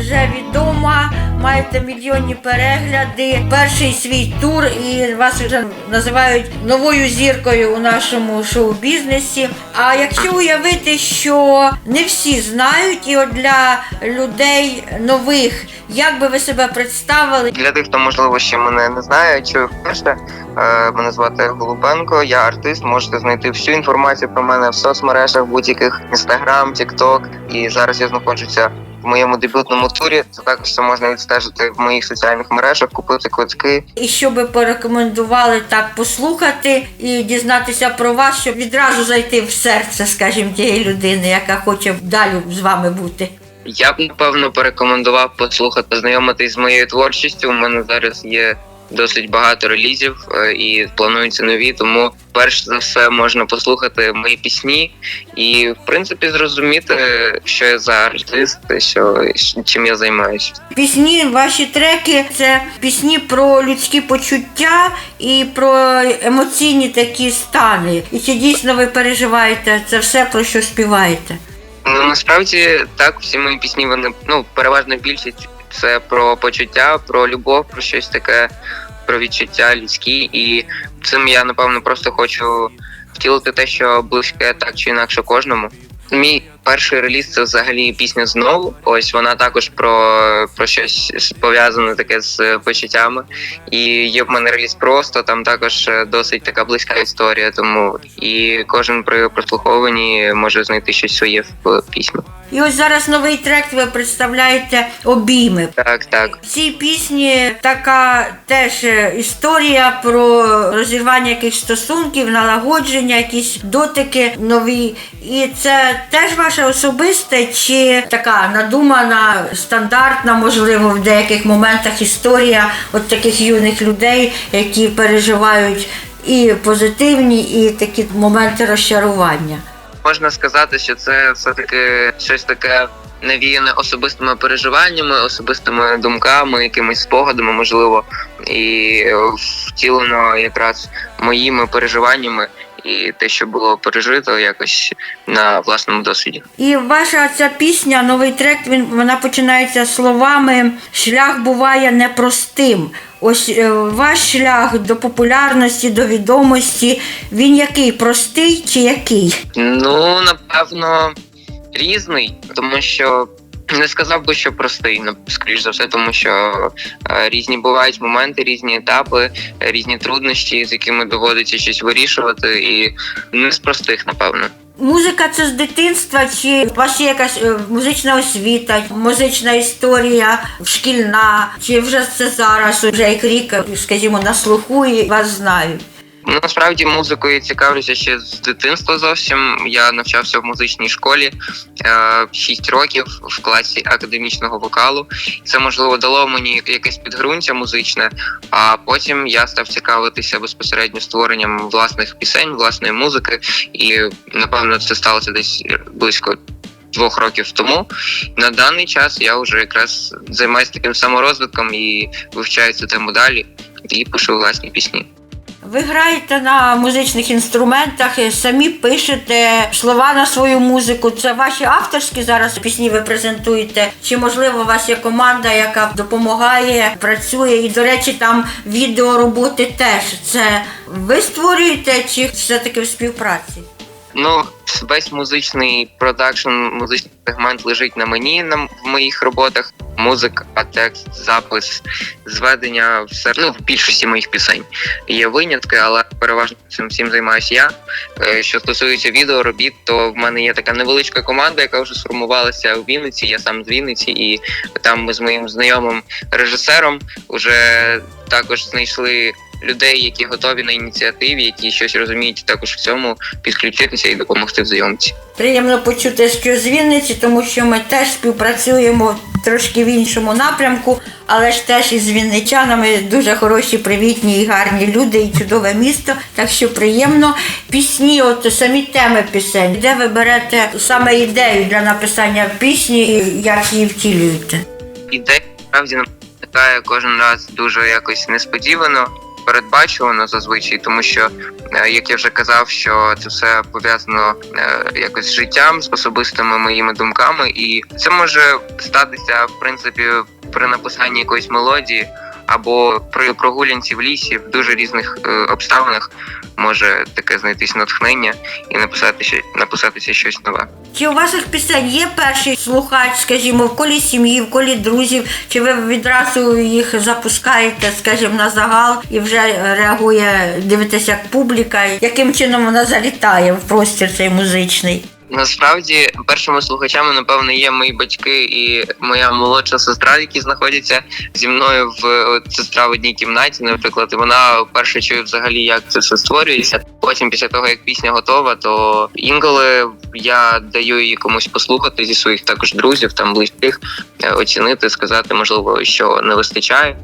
вже відома, маєте мільйонні перегляди, перший свій тур, і вас вже називають новою зіркою у нашому шоу-бізнесі. А якщо уявити, що не всі знають, і от для людей нових, як би ви себе представили? Для тих, хто можливо ще мене не знає, чую вперше. е, Мене звати Голубенко, я артист. Можете знайти всю інформацію про мене в соцмережах, будь-яких Instagram, TikTok. І зараз я знаходжуся в моєму дебютному турі. Це також все можна відстежити в моїх соціальних мережах, купити квитки. І що би порекомендували так послухати і дізнатися про вас, щоб відразу зайти в серце, скажімо, тієї людини, яка хоче далі з вами бути. Я б напевно порекомендував послухати, знайомитись з моєю творчістю. У мене зараз є досить багато релізів е, і плануються нові. Тому перш за все можна послухати мої пісні і, в принципі, зрозуміти, що я за артист, що чим я займаюся. Пісні, ваші треки це пісні про людські почуття і про емоційні такі стани. І чи дійсно ви переживаєте це все, про що співаєте? Ну насправді так, всі мої пісні вони ну переважна більшість це про почуття, про любов, про щось таке, про відчуття людські, і цим я напевно просто хочу втілити те, що близьке так чи інакше кожному. Мій перший реліз це взагалі пісня знову. Ось вона також про, про щось пов'язане таке з почуттями. І є в мене реліз просто там також досить така близька історія. Тому і кожен при прослуховуванні може знайти щось своє в пісні. І ось зараз новий трек ви представляєте обійми. Так, так. В цій пісні така теж е, історія про розірвання якихось стосунків, налагодження, якісь дотики нові. І це теж ваше особисте чи така надумана, стандартна, можливо, в деяких моментах історія от таких юних людей, які переживають і позитивні, і такі моменти розчарування. Можна сказати, що це все-таки щось таке навіяне особистими переживаннями, особистими думками, якимись спогадами, можливо, і втілено якраз моїми переживаннями і те, що було пережито якось на власному досвіді. І ваша ця пісня, новий трек, він вона починається словами Шлях буває непростим. Ось е, ваш шлях до популярності, до відомості, він який простий чи який? Ну, напевно, різний, тому що не сказав би, що простий, ну, скоріш за все, тому що е, різні бувають моменти, різні етапи, різні труднощі, з якими доводиться щось вирішувати, і не з простих, напевно. Музика це з дитинства, чи у вас є якась е, музична освіта, музична історія шкільна, чи вже це зараз, вже як рік, скажімо, на слуху і вас знають? Ну, насправді музикою цікавлюся ще з дитинства зовсім. Я навчався в музичній школі е, 6 років в класі академічного вокалу. Це можливо дало мені якесь підґрунтя музичне, а потім я став цікавитися безпосередньо створенням власних пісень, власної музики, і напевно це сталося десь близько. Двох років тому на даний час я вже якраз займаюся таким саморозвитком і вивчаю цю тему далі і пишу власні пісні. Ви граєте на музичних інструментах, і самі пишете слова на свою музику. Це ваші авторські зараз пісні ви презентуєте? Чи можливо у вас є команда, яка допомагає, працює? І, до речі, там відеороботи теж. Це ви створюєте чи все-таки в співпраці? Ну, весь музичний продакшн, музичний сегмент лежить на мені на в моїх роботах. Музика, текст, запис, зведення, все ну в більшості моїх пісень є винятки, але переважно цим всім займаюся я. Е, Що стосується відеоробіт, то в мене є така невеличка команда, яка вже сформувалася у Вінниці. Я сам з Вінниці, і там ми з моїм знайомим режисером вже також знайшли людей, які готові на ініціативі, які щось розуміють також в цьому, підключитися і допомогти в зйомці. Приємно почути, що з Вінниці, тому що ми теж співпрацюємо трошки в іншому напрямку, але ж теж із вінничанами дуже хороші, привітні і гарні люди, і чудове місто. Так що приємно. Пісні, от самі теми пісень, де ви берете саме ідею для написання пісні і як її втілюєте? ідея справді виникає кожен раз дуже якось несподівано. Передбачувано зазвичай, тому що, е, як я вже казав, що це все пов'язано е, якось з життям, з особистими моїми думками, і це може статися в принципі при написанні якоїсь мелодії. Або при прогулянці в лісі в дуже різних е, обставинах може таке знайтись натхнення і написати ще написатися щось нове. Чи у ваших пісень є перший слухач, скажімо, в колі сім'ї, в колі друзів, чи ви відразу їх запускаєте, скажімо, на загал і вже реагує, дивитесь як публіка, яким чином вона залітає в простір цей музичний? Насправді першими слухачами, напевно, є мої батьки і моя молодша сестра, які знаходяться зі мною в сестра в одній кімнаті. Наприклад, і вона вперше чує взагалі, як це все створюється. Потім, після того як пісня готова, то інколи я даю її комусь послухати зі своїх також друзів, там близьких, е, оцінити, сказати, можливо, що не вистачає.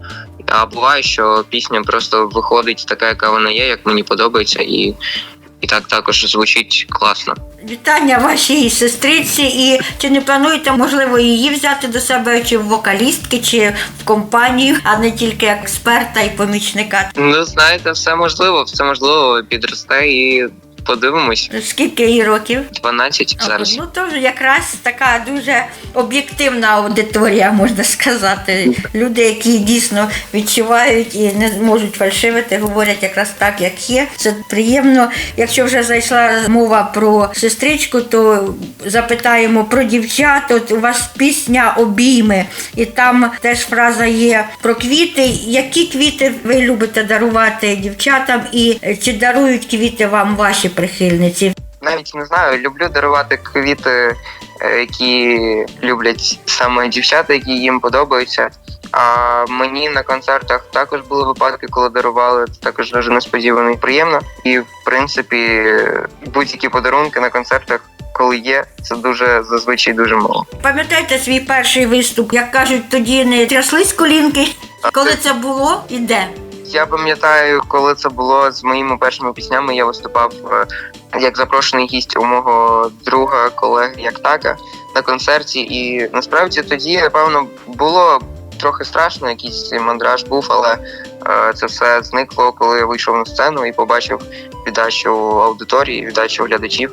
А буває, що пісня просто виходить така, яка вона є, як мені подобається, і, і так також звучить класно. Вітання вашій сестриці, і чи не плануєте, можливо, її взяти до себе чи в вокалістки, чи в компанію, а не тільки експерта і помічника? Ну, знаєте, все можливо, все можливо, підросте і подивимось. Скільки їй років? 12 зараз. Ну то якраз така дуже об'єктивна аудиторія, можна сказати. Люди, які дійсно відчувають і не можуть фальшивити, говорять якраз так, як є. Це приємно. Якщо вже зайшла мова про сестричку, то запитаємо про дівчат. От у вас пісня обійми, і там теж фраза є про квіти. Які квіти ви любите дарувати дівчатам, і чи дарують квіти вам ваші прихильниці? Навіть не знаю, люблю дарувати квіти, е, які люблять саме дівчата, які їм подобаються. А мені на концертах також були випадки, коли дарували. Це також дуже несподівано і приємно. І в принципі, будь-які подарунки на концертах, коли є, це дуже зазвичай дуже мало. Пам'ятаєте свій перший виступ? Як кажуть, тоді не тряслись колінки. Коли це було і де? Я пам'ятаю, коли це було з моїми першими піснями. Я виступав е, як запрошений гість у мого друга, колеги Яктака на концерті. І насправді тоді, напевно, було трохи страшно, якийсь мандраж був, але е, це все зникло, коли я вийшов на сцену і побачив віддачу аудиторії, віддачу глядачів.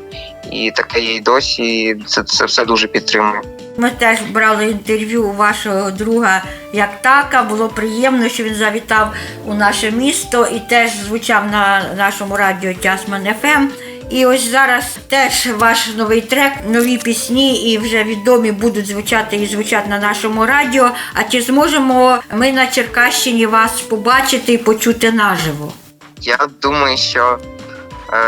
І таке є й досі. і Це, це все дуже підтримує. Ми теж брали інтерв'ю у вашого друга Яктака. Було приємно, що він завітав у наше місто і теж звучав на нашому радіо Тясман ФМ. І ось зараз теж ваш новий трек, нові пісні і вже відомі будуть звучати і звучать на нашому радіо. А чи зможемо ми на Черкащині вас побачити і почути наживо? Я думаю, що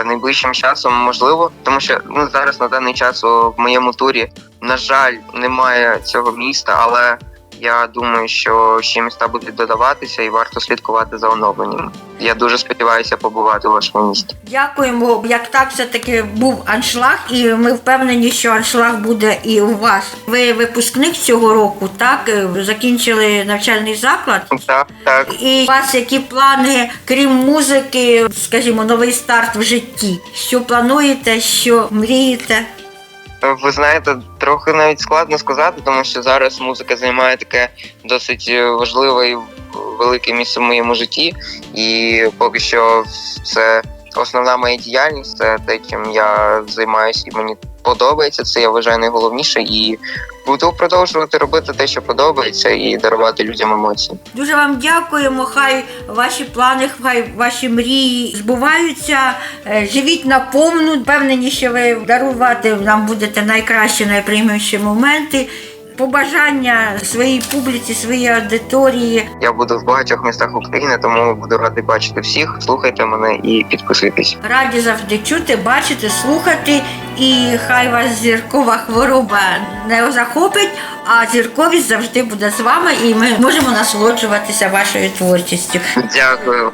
найближчим часом можливо, тому що ну зараз на даний час в моєму турі, на жаль, немає цього міста, але я думаю, що ще міста будуть додаватися і варто слідкувати за оновленнями. Я дуже сподіваюся побувати у вашому місті. Дякуємо, як так все-таки був аншлаг, і ми впевнені, що аншлаг буде і у вас. Ви випускник цього року, так? Е, Закінчили навчальний заклад. Так, так. І у вас які плани, крім музики, скажімо, новий старт в житті? Що плануєте, що мрієте? Ви знаєте, трохи навіть складно сказати, тому що зараз музика займає таке досить е, важливе і велике місце в моєму житті, і поки що це основна моя діяльність, це те, чим я займаюся, і мені подобається. Це я вважаю найголовніше, і буду продовжувати робити те, що подобається, і дарувати людям емоції. Дуже вам дякуємо. Хай ваші плани, хай ваші мрії збуваються. Е, Живіть наповну. Впевнені, що ви дарувати нам будете найкращі, найприємніші моменти. Побажання своїй публіці, своїй аудиторії. Я буду в багатьох містах України, тому буду радий бачити всіх. Слухайте мене і підписуйтесь. Раді завжди чути, бачити, слухати. І хай вас зіркова хвороба не захопить, а зірковість завжди буде з вами, і ми можемо насолоджуватися вашою творчістю. Дякую.